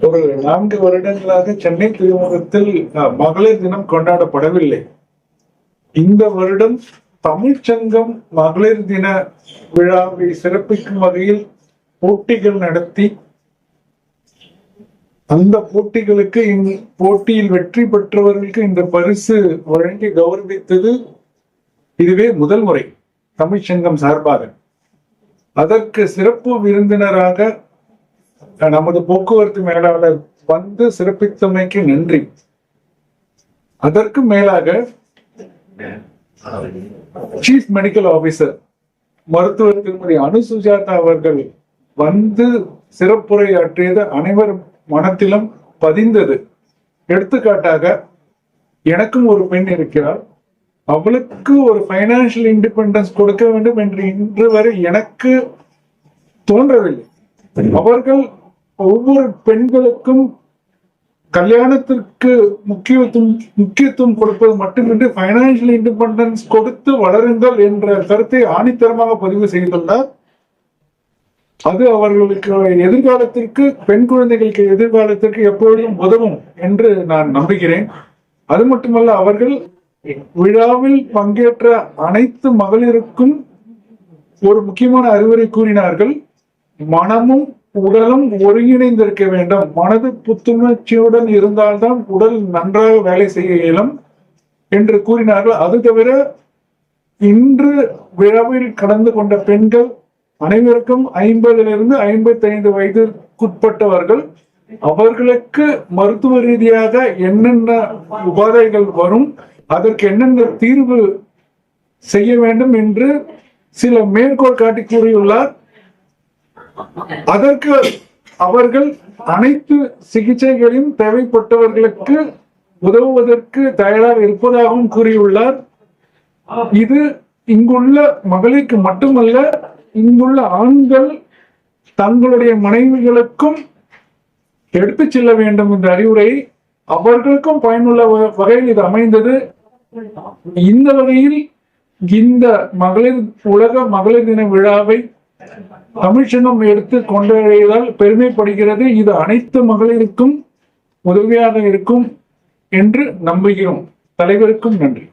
ஒரு நான்கு வருடங்களாக சென்னை துறைமுகத்தில் மகளிர் தினம் கொண்டாடப்படவில்லை. இந்த வருடம் தமிழ்ச்சங்கம் மகளிர் தின விழாவை சிறப்பிக்கும் வகையில் போட்டிகள் நடத்தி அந்த போட்டிகளுக்கு போட்டியில் வெற்றி பெற்றவர்களுக்கு இந்த பரிசு வழங்கி கௌரவித்தது இதுவே முதல் முறை தமிழ்ச்சங்கம் சார்பாக. அதற்கு சிறப்பு விருந்தினராக நமது போக்குவரத்து மேலாளர் வந்து சிறப்பித்தமைக்கு நன்றி. அதற்கு மேலாக சீஃப் மெடிக்கல் ஆபீசர் மருத்துவர் திருமதி அனு சுஜாதா அவர்கள் வந்து சிறப்புரையாற்றியது அனைவர் மனத்திலும் பதிந்தது. எடுத்துக்காட்டாக எனக்கும் ஒரு பெண் இருக்கிறார் அவளுக்கு ஒரு பைனான்சியல் இண்டிபெண்டன்ஸ் கொடுக்க வேண்டும் என்று இன்று வரை எனக்கு தோன்றவில்லை. அவர்கள் ஒவ்வொரு பெண்களுக்கும் கல்யாணத்திற்கு முக்கியத்துவம் முக்கியத்துவம் கொடுப்பது மட்டுமின்றி பைனான்சியல் இண்டிபெண்டன்ஸ் கொடுத்து வளருங்கள் என்ற கருத்தை ஆணித்தரமாக பதிவு செய்துள்ளார். அது அவர்களுக்கு எதிர்காலத்திற்கு பெண் குழந்தைகளுக்கு எதிர்காலத்திற்கு எப்பொழுதும் உதவும் என்று நான் நம்புகிறேன். அது மட்டுமல்ல அவர்கள் விழாவில் பங்கேற்ற அனைத்து மகளிருக்கும் ஒரு முக்கியமான அறிவுரை கூறினார்கள். மனமும் உடலும் ஒருங்கிணைந்திருக்க வேண்டும். மனது புத்துணர்ச்சியுடன் இருந்தால்தான் உடல் நன்றாக வேலை செய்ய இயலும் என்று கூறினார்கள். அது தவிர இன்று விழாவில் கலந்து கொண்ட பெண்கள் அனைவருக்கும் ஐம்பதிலிருந்து ஐம்பத்தி ஐந்து வயதிற்குட்பட்டவர்கள் அவர்களுக்கு மருத்துவ ரீதியாக என்னென்ன உபாதைகள் வரும் அதற்கு என்னென்ன தீர்வு செய்ய வேண்டும் என்று சில மேற்கோள் காட்டி கூறியுள்ளார். அதற்கு அவர்கள் அனைத்து சிகிச்சைகளையும் தேவைப்பட்டவர்களுக்கு உதவுவதற்கு தயாராக இருப்பதாகவும் கூறியுள்ளார். இது இங்குள்ள மகளிருக்கு மட்டுமல்ல இங்குள்ள ஆண்கள் தங்களுடைய மனைவிகளுக்கும் எடுத்துச் செல்ல வேண்டும் என்ற அறிவுரை அவர்களுக்கும் பயனுள்ள வகையில் இது அமைந்தது. இந்த வகையில் இந்த மகளிர் உலக மகளிர் தின விழாவை தமிழ்ச்சங்கம் எடுத்து கொண்டாடியதால் பெருமைப்படுகிறது. இது அனைத்து மகளிருக்கும் உதவியாக இருக்கும் என்று நம்புகிறோம். தலைவருக்கும் நன்றி.